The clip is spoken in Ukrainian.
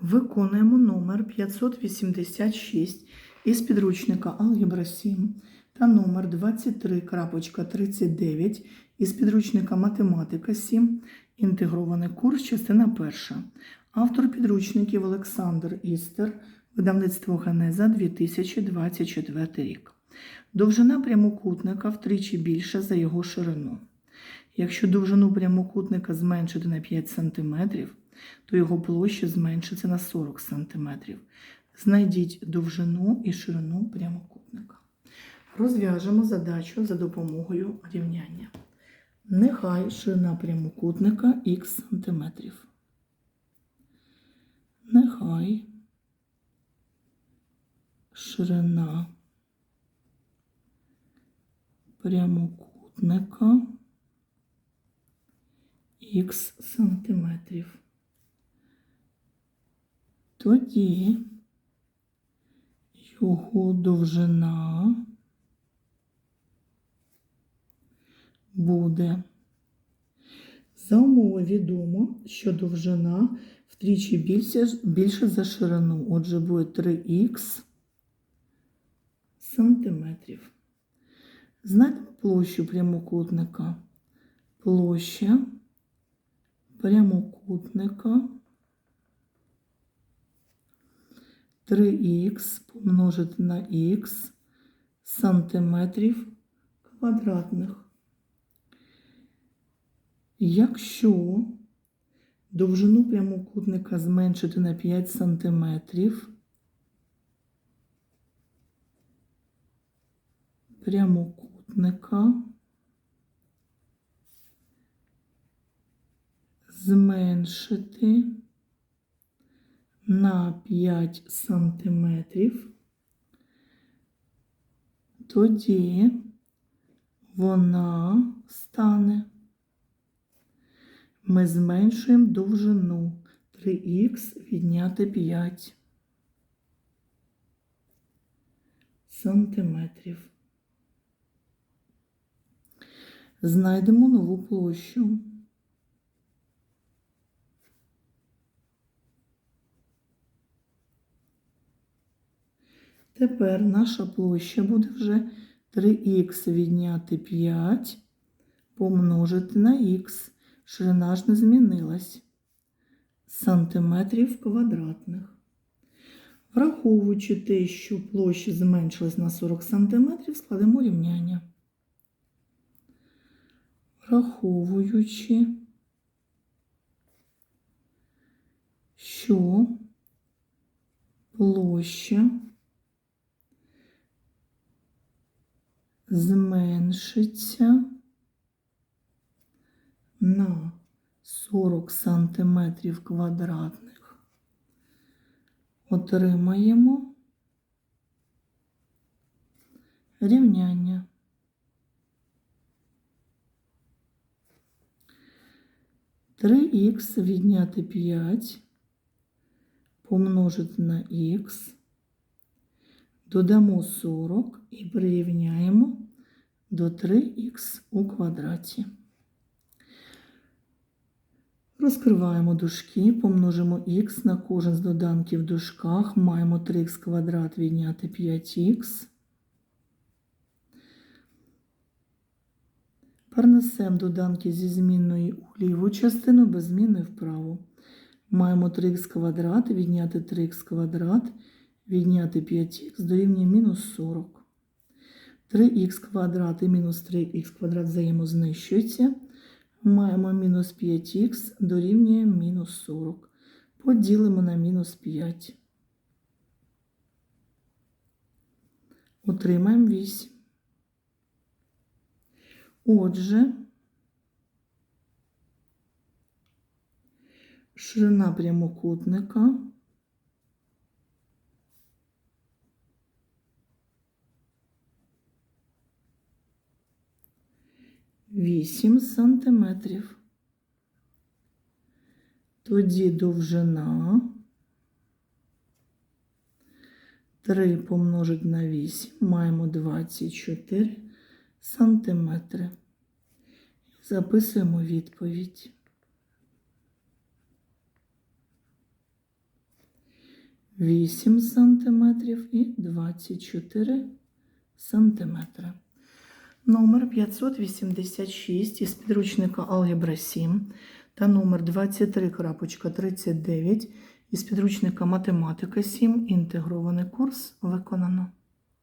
Виконуємо номер 586 із підручника Алгебра 7 та номер 23.39 із підручника Математика 7. Інтегрований курс, частина перша. Автор підручників Олександр Істер, видавництво Генеза 2024 рік. Довжина прямокутника втричі більша за його ширину. Якщо довжину прямокутника зменшити на 5 см, то його площа зменшиться на 40 см. Знайдіть довжину і ширину прямокутника. Розв'яжемо задачу за допомогою рівняння. Нехай ширина прямокутника х см. Нехай ширина прямокутника х сантиметрів. Тоді його довжина буде. За умови відомо, що довжина втричі більше, більше за ширину. Отже, буде 3х сантиметрів. Знайдемо площу прямокутника. Площа прямокутника 3х помножити на х сантиметрів квадратних. Якщо довжину прямокутника зменшити на 5 сантиметрів, прямокутника зменшити на 5 сантиметрів, тоді вона стане. Ми зменшуємо довжину 3х відняти 5 сантиметрів. Знайдемо нову площу. Тепер наша площа буде вже 3х відняти 5 помножити на х. Ширина ж не змінилась. Сантиметрів квадратних. Враховуючи те, що площа зменшилась на 40 см, складемо рівняння. Враховуючи, що площа зменшиться на 40 сантиметрів квадратних, отримаємо рівняння. Три х відняти 5 помножити на х, додамо 40 і прирівняємо до 3х у квадраті. Розкриваємо дужки, помножимо х на кожен з доданків в дужках, маємо 3х квадрат відняти 5х. Перенесемо доданки зі змінної у ліву частину, без зміни вправо. Маємо 3х квадрат, відняти 3х квадрат, відняти 5х дорівнює мінус 40. 3х квадрат і мінус 3х квадрат взаємознищуються. Маємо мінус 5х дорівнює мінус 40. Поділимо на мінус 5. Отримаємо 8. Отже, ширина прямокутника вісім сантиметрів. Тоді довжина 3 помножить на 8, маємо 24 сантиметри. Записуємо відповідь. 8 см і 24 см. Номер 586 із підручника Алгебра 7 та номер 23.39 із підручника Математика 7. Інтегрований курс виконано.